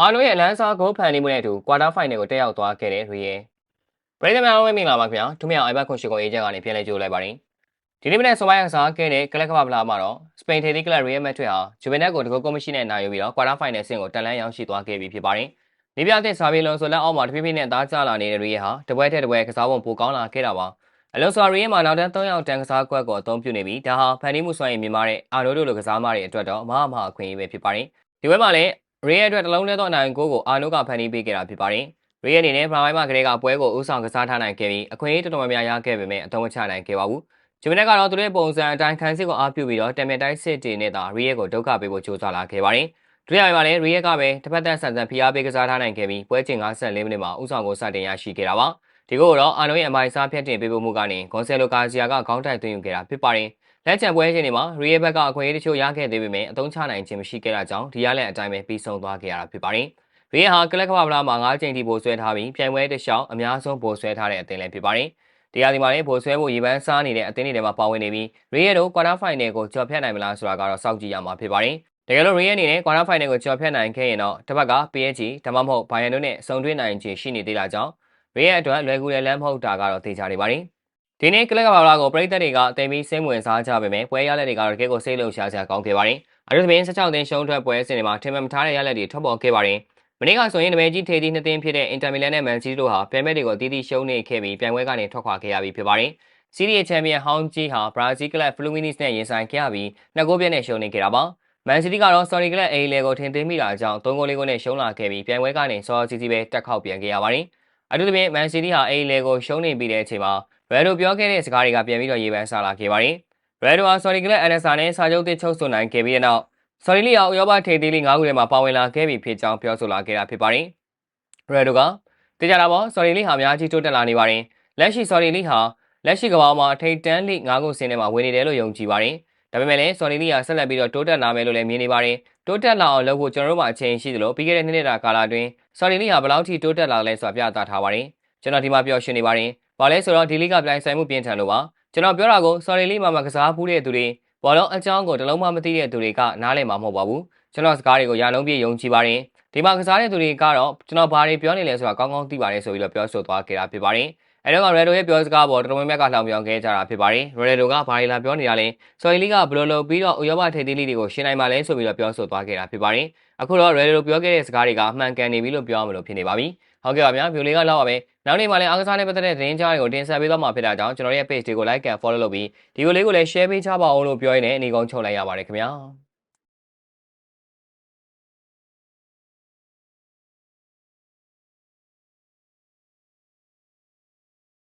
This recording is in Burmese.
အာနိုရဲ့လမ်းစားဂိုးဖန်နေမှုနဲ့အတူကွာတာဖိုင်နယ်ကိုတက်ရောက်သွားခဲ့တဲ့ရီယယ်ပရိသတ်များအားလုံးပဲမင်္ဂလာပါခင်ဗျာသူမြောင်အိုင်ဘတ်ခွန်ရှိကိုအေဂျင့်ကနေပြန်လဲကြိုးလိုက်ပါတယ်ဒီနေ့မနေ့စောပိုင်းကစားခဲ့တဲ့ကလပ်ကမ္ဘာဖလားမှာတော့စပိန်ထေသီကလပ်ရီယယ်မက်ထရစ်ဟာဂျူဗင်နက်ကိုတကောကောမရှိနဲ့နိုင်ယူပြီးတော့ကွာတာဖိုင်နယ်ဆင့်ကိုတက်လန်းရောက်ရှိသွားခဲ့ပြီဖြစ်ပါတယ်နေပြတဲ့စာပေလုံးဆိုလက်အောက်မှာတဖြည်းဖြည်းနဲ့သားကျလာနေတဲ့ရီယယ်ဟာတပွဲထက်တပွဲကစားပုံပိုကောင်းလာခဲ့တာပါအလုံးစွာရီယယ်မှာနောက်တန်း3ယောက်တန်ကစားကွက်ကိုအသုံးပြုနေပြီးဒါဟာဖန်တီးမှုစွမ်းရည်မြင့်မားတဲ့အာနိုဒိုလိုကစားမတွေအတွက်တော့မဟာမဟာအခွင့်အရေးပဲဖြစ်ပါတယ်ဒီဘက်မှာလည်း ရေရဲ့အတွက်တလုံးလဲသောနိုင်ကိုကိုအာနိုကဖန်တီးပေးခဲ့တာဖြစ်ပါတယ်။ရေရဲ့အနေနဲ့ပထမပိုင်းမှာကလေးကပွဲကိုဥဆောင်ကစားထားနိုင်ခဲ့ပြီးအခွင့်အရေးတော်တော်များများရခဲ့ပေမဲ့အသုံးမချနိုင်ခဲ့ပါဘူး။ဂျမနက်ကတော့သူတို့ပုံစံအတိုင်းခန်းစစ်ကိုအားပြုပြီးတော့တမန်တိုင်းစစ်တီနဲ့သာရေရဲ့ကိုဒုက္ခပေးဖို့ကြိုးစားလာခဲ့ပါတယ်။ဒုတိယပိုင်းမှာလည်းရေရဲ့ကပဲတစ်ဖက်သက်ဆန်ဆန်ဖိအားပေးကစားထားနိုင်ခဲ့ပြီးပွဲချိန်54မိနစ်မှာဥဆောင်ကိုစတင်ရရှိခဲ့တာပါ။ ဒီကိုတော့အာနိုရဲ့အမိုင်စားဖြတ်တင်ပေးဖို့မှုကနေဂွန်ဆယ်လိုကာစီယာကခေါင်းတိုက်သွင်းယူခဲ့တာဖြစ်ပါတယ်။လက်ချံပွဲချင်းတွေမှာရီယေဘက်ကအခွင့်အရေးတချို့ရခဲ့သေးပေမဲ့အသုံးချနိုင်ခြင်းမရှိခဲ့တာကြောင့်ဒီရလက်အတိုင်းပဲပြီးဆုံးသွားခဲ့ရတာဖြစ်ပါတယ်။ရီယေဟာကလပ်ကမ္ဘာဖလားမှာ၅ချိန်ထိပိုဆွဲထားပြီးပြိုင်ပွဲတစ်လျှောက်အများဆုံးပိုဆွဲထားတဲ့အသင်းလည်းဖြစ်ပါတယ်။တရားဒီမှာလည်းပိုဆွဲဖို့ရည်ပန်းစားနေတဲ့အသင်းတွေထဲမှာပါဝင်နေပြီးရီယေတို့ကွာတာဖိုင်နယ်ကိုကျော်ဖြတ်နိုင်မလားဆိုတာကတော့စောင့်ကြည့်ရမှာဖြစ်ပါတယ်။တကယ်လို့ရီယေအနေနဲ့ကွာတာဖိုင်နယ်ကိုကျော်ဖြတ်နိုင်ခဲ့ရင်တော့တစ်ဖက်က PSG ဒါမှမဟုတ်ဘိုင်ယန်တို့နဲ့ဆုံတွဲနိုင်ခြင်းရှိနေသေးတာကြောင့် ရီယေအတွက်လွယ်ကူတဲ့လမ်းမဟုတ်တာကတော့သိချနေပါတယ်။ဒီနေ့ကလပ်ကဘာလာကိုပရိသတ်တွေကအသိပြီးစိတ်ဝင်စားကြပေမဲ့ပွဲရလက်တွေကတော့တကယ်ကိုစိတ်လှုပ်ရှားစရာကောင်းခဲ့ပါတယ်။အထူးသဖြင့်16သိန်းရှုံးထွက်ပွဲစဉ်တွေမှာထင်မှတ်မထားတဲ့ရလက်တွေထွက်ပေါ်ခဲ့ပါတယ်။မနေ့ကဆိုရင်နမဲကြီးထေတီနှစ်သိန်းဖြစ်တဲ့အင်တာမီလန်နဲ့မန်စီးတို့ဟာပြိုင်ပွဲတွေကိုအသီးသီးရှုံးနေခဲ့ပြီးပြိုင်ပွဲကနေထွက်ခွာခဲ့ရပြီဖြစ်ပါတယ်။စီးရီးရဲ့ချန်ပီယံဟောင်းကြီးဟာဘရာဇီးကလပ်ဖလူမီနစ်နဲ့ရင်ဆိုင်ခဲ့ရပြီးနှစ်ဂိုးပြတ်နဲ့ရှုံးနေခဲ့တာပါ။မန်စီးတီးကတော့ဆော်ရီကလပ်အေးလေကိုထင်သိမ်းမိတာကြောင့်၃ဂိုးလေးကိုနဲ့ရှုံးလာခဲ့ပြီးပြိုင်ပွဲကနေဆော်စီစီပဲတက်ခေါက်ပြန်ခဲ့ရပါတယ်။ အထူးသဖြင့်မန်စီးတီးဟာအေးလေကိုရှုံးနေပြီးတဲ့အချိန်မှာရယ်ဒိုပြောခဲ့တဲ့စကားတွေကပြန်ပြီးတော့ရေးပန်းစားလာခဲ့ပါတယ်။ရယ်ဒိုဟာဆော်ရီကလပ်အန်ဒဆာနဲ့စာချုပ်သစ်ချုပ်ဆိုနိုင်ခဲ့ပြီးတဲ့နောက်ဆော်ရီလီယာဥရောပထေသေးလေး၅ခုထဲမှာပါဝင်လာခဲ့ပြီဖြစ်ကြောင်းပြောဆိုလာခဲ့တာဖြစ်ပါတယ်။ရယ်ဒိုကတေချာတာပေါ့ဆော်ရီလီဟာအများကြီးတိုးတက်လာနေပါတယ်။လက်ရှိဆော်ရီလီဟာလက်ရှိကမ္ဘာမှာထိတ်တန်းလိ၅ခုစင်းထဲမှာဝင်နေတယ်လို့ယုံကြည်ပါတယ်။ ဒါပေမဲ့လည်းဆော်ရီလီဟာဆက်လက်ပြီးတော့တိုးတက်လာမယ်လို့လည်းမြင်နေပါတယ်။တိုးတက်လာအောင်လုပ်ဖို့ကျွန်တော်တို့မှာအချိန်ရှိသလိုပြီးခဲ့တဲ့နှစ်နှစ်တာကာလအတွင်းဆော်ရီလီဟာဘယ်လောက်ထိတိုးတက်လာလဲဆိုတာပြသထားပါတယ်။ကျွန်တော်ဒီမှာပြောရှင်းနေပါတယ်။ဘာလဲဆိုတော့ဒီလိကပြိုင်ဆိုင်မှုပြင်းထန်လို့ပါကျွန်တော်ပြောတာကို sorry လေးမှာမှကစားဖူးတဲ့သူတွေဘောလုံးအကြောင်းကိုတလုံးမှမသိတဲ့သူတွေကနားလည်မှာမဟုတ်ပါဘူးကျွန်တော်စကားတွေကိုရာလုံးပြည့်ယုံကြည်ပါတယ်ဒီမှာကစားတဲ့သူတွေကတော့ကျွန်တော်ဘာတွေပြောနေလဲဆိုတာကောင်းကောင်းသိပါတယ်ဆိုပြီးတော့ပြောဆိုသွားခဲ့တာဖြစ်ပါတယ် အဲတော့ Redo ရဲ့ပြောစကားပေါ်တော်တော်များများကလှောင်ပြောင်ခဲ့ကြတာဖြစ်ပါတယ် Redo ကဘာတွေလာပြောနေတာလဲ sorry လေးကဘယ်လိုလုပ်ပြီးတော့ဥရောပထိပ်သီးလေးတွေကိုရှင်းနိုင်ပါလဲဆိုပြီးတော့ပြောဆိုသွားခဲ့တာဖြစ်ပါတယ်အခုတော့ Redo ပြောခဲ့တဲ့စကားတွေကအမှန်ကန်နေပြီလို့ပြောရမလို့ဖြစ်နေပါပြီဟုတ်ကဲ့ပါဗျာဗီဒီယိုလေးကလောက်ပါပဲနောက်နေ့မှလည်းအားကစားနဲ့ပတ်သက်တဲ့သတင်းကြားတွေကိုတင်ဆက်ပေးသွားမှာဖြစ်တာကြောင့်ကျွန်တော်ရဲ့ page တွေကို like and follow လုပ်ပြီးဒီကိုလေးကိုလည်း share ပေးချပါအောင်လို့ပြောရင်းနဲ့အနေကုန်းချုပ်လိုက်ရပါတယ်ခင်ဗျာ